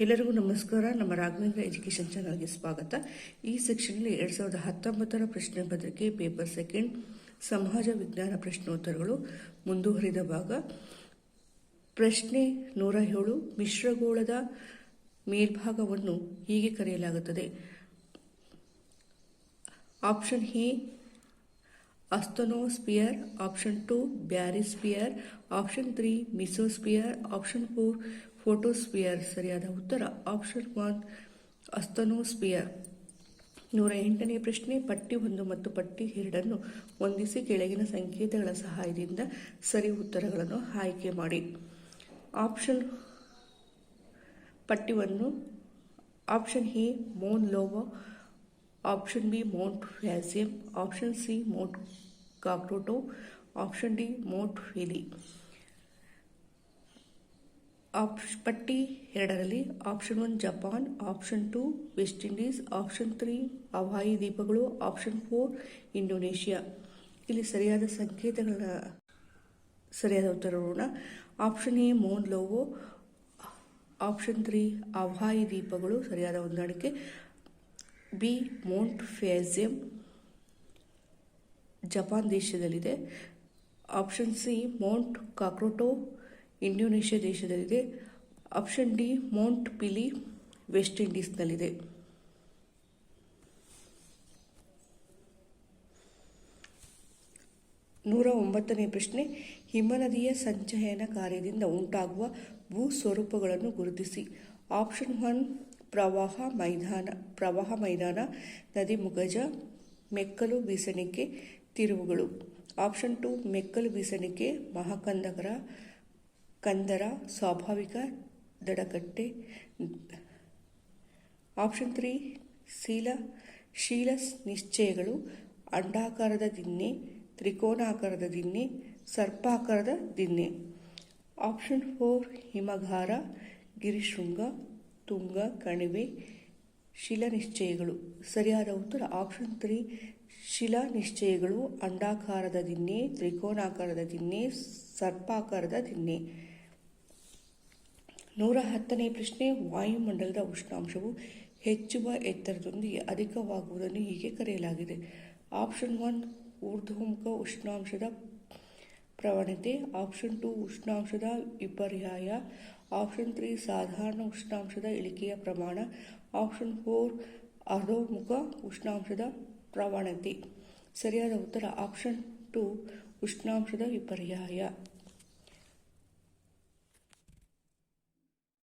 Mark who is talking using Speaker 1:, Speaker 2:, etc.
Speaker 1: ಎಲ್ಲರಿಗೂ ನಮಸ್ಕಾರ. ನಮ್ಮ ರಾಘವೇಂದ್ರ ಎಜುಕೇಷನ್ ಚಾನಲ್ಗೆ ಸ್ವಾಗತ. ಈ ಸೆಕ್ಷನ್ಲಿ ಎರಡು ಸಾವಿರದ ಹತ್ತೊಂಬತ್ತರ ಪ್ರಶ್ನೆ ಪತ್ರಿಕೆ ಪೇಪರ್ ಸೆಕೆಂಡ್, ಸಮಾಜ ವಿಜ್ಞಾನ ಪ್ರಶ್ನೋತ್ತರಗಳು ಮುಂದುವರಿದ ಭಾಗ. ಪ್ರಶ್ನೆ ನೂರ ಏಳು, ಮಿಶ್ರಗೋಳದ ಮೇಲ್ಭಾಗವನ್ನು ಹೀಗೆ ಕರೆಯಲಾಗುತ್ತದೆ. Option A, asthenosphere. Option two, barysphere. Option three, mesosphere. Option four photosphere, ಸರಿಯಾದ ಉತ್ತರ, ಆಪ್ಷನ್ ಒನ್, ಅಸ್ತನೋಸ್ಪಿಯರ್. ನೂರ ಎಂಟನೇ ಪ್ರಶ್ನೆ, ಪಟ್ಟಿ ಒಂದು ಮತ್ತು ಪಟ್ಟಿ ಎರಡನ್ನು ಹೊಂದಿಸಿ ಕೆಳಗಿನ ಸಂಕೇತಗಳ ಸಹಾಯದಿಂದ ಸರಿ ಉತ್ತರಗಳನ್ನು ಆಯ್ಕೆ ಮಾಡಿ. ಆಪ್ಷನ್ ಪಟ್ಟಿ ಒಂದು, option A Mauna Loa, option B, Mount ವ್ಯಾಸಿಯಂ option C, Mount Krakatoa, option D, Mount Pelee option ಪಟ್ಟಿ ಎರಡರಲ್ಲಿ option one Japan option two West Indies option three Hawaii ದ್ವೀಪಗಳು ಆಪ್ಷನ್ ಫೋರ್ ಇಂಡೋನೇಷ್ಯಾ ಇಲ್ಲಿ ಸರಿಯಾದ ಸಂಕೇತಗಳ, ಸರಿಯಾದ ಉತ್ತರವನ್ನು option A Mauna Loa option three Hawaii ದ್ವೀಪಗಳು, ಸರಿಯಾದ ಹೊಂದಾಣಿಕೆ. B Mount Fujiyama Japan ದೇಶದಲ್ಲಿದೆ. Option C Mount Krakatoa Indonesia ದೇಶದಲ್ಲಿದೆ. Option D, Mount Pelee, West ಇಂಡೀಸ್ನಲ್ಲಿದೆ. ನೂರ ಒಂಬತ್ತನೇ ಪ್ರಶ್ನೆ, ಹಿಮನದಿಯ ಸಂಚಯನ ಕಾರ್ಯದಿಂದ ಉಂಟಾಗುವ ಭೂ ಸ್ವರೂಪಗಳನ್ನು ಗುರುತಿಸಿ. ಆಪ್ಷನ್ ಒನ್, ಪ್ರವಾಹ ಮೈದಾನ ಪ್ರವಾಹ ಮೈದಾನ, ನದಿ ಮುಗಜ, ಮೆಕ್ಕಲು ಬೀಸಣಿಕೆ, ತಿರುವುಗಳು. ಆಪ್ಷನ್ ಟು, ಮೆಕ್ಕಲು ಬೀಸಣಿಕೆ ಮಹಾಕಂದಕರ ಕಂದರ, ಸ್ವಾಭಾವಿಕ, ದಡಕಟ್ಟೆ ಆಪ್ಷನ್ ತ್ರೀ ಶೀಲ ಶೀಲ ನಿಶ್ಚಯಗಳು, ಅಂಡಾಕಾರದ ದಿನ್ನೆ ತ್ರಿಕೋನಾಕಾರದ ದಿನ್ನೆ ಸರ್ಪಾಕಾರದ ದಿನ್ನೆ ಆಪ್ಷನ್ ಫೋರ್ ಹಿಮಗಾರ, ಗಿರಿಶೃಂಗ, ತುಂಗ, ಕಣಿವೆ ಶಿಲಾನಿಶ್ಚಯಗಳು ಸರಿಯಾದ ಉತ್ತರ ಆಪ್ಷನ್ ತ್ರೀ ಶಿಲಾ ನಿಶ್ಚಯಗಳು, ಅಂಡಾಕಾರದ ದಿನ್ನೆ ತ್ರಿಕೋನಾಕಾರದ ದಿನ್ನೆ ಸರ್ಪಾಕಾರದ ದಿನ್ನೆ ನೂರ ಹತ್ತನೇ ಪ್ರಶ್ನೆ, ವಾಯುಮಂಡಲದ ಉಷ್ಣಾಂಶವು ಹೆಚ್ಚುವ ಎತ್ತರದೊಂದಿಗೆ ಅಧಿಕವಾಗುವುದನ್ನು ಹೀಗೆ ಕರೆಯಲಾಗಿದೆ. ಆಪ್ಷನ್ ಒನ್, ಊರ್ಧ್ವಮುಖ ಉಷ್ಣಾಂಶದ ಪ್ರವಣತೆ. ಆಪ್ಷನ್ ಟು, ಉಷ್ಣಾಂಶದ ವಿಪರ್ಯಾಯ. ಆಪ್ಷನ್ ತ್ರೀ, ಸಾಧಾರಣ ಉಷ್ಣಾಂಶದ ಇಳಿಕೆಯ ಪ್ರಮಾಣ. ಆಪ್ಷನ್ ಫೋರ್ ಅಧೋಮುಖ ಉಷ್ಣಾಂಶದ ಪ್ರವಣತೆ. ಸರಿಯಾದ ಉತ್ತರ, ಆಪ್ಷನ್ ಟು, ಉಷ್ಣಾಂಶದ ವಿಪರ್ಯಾಯ.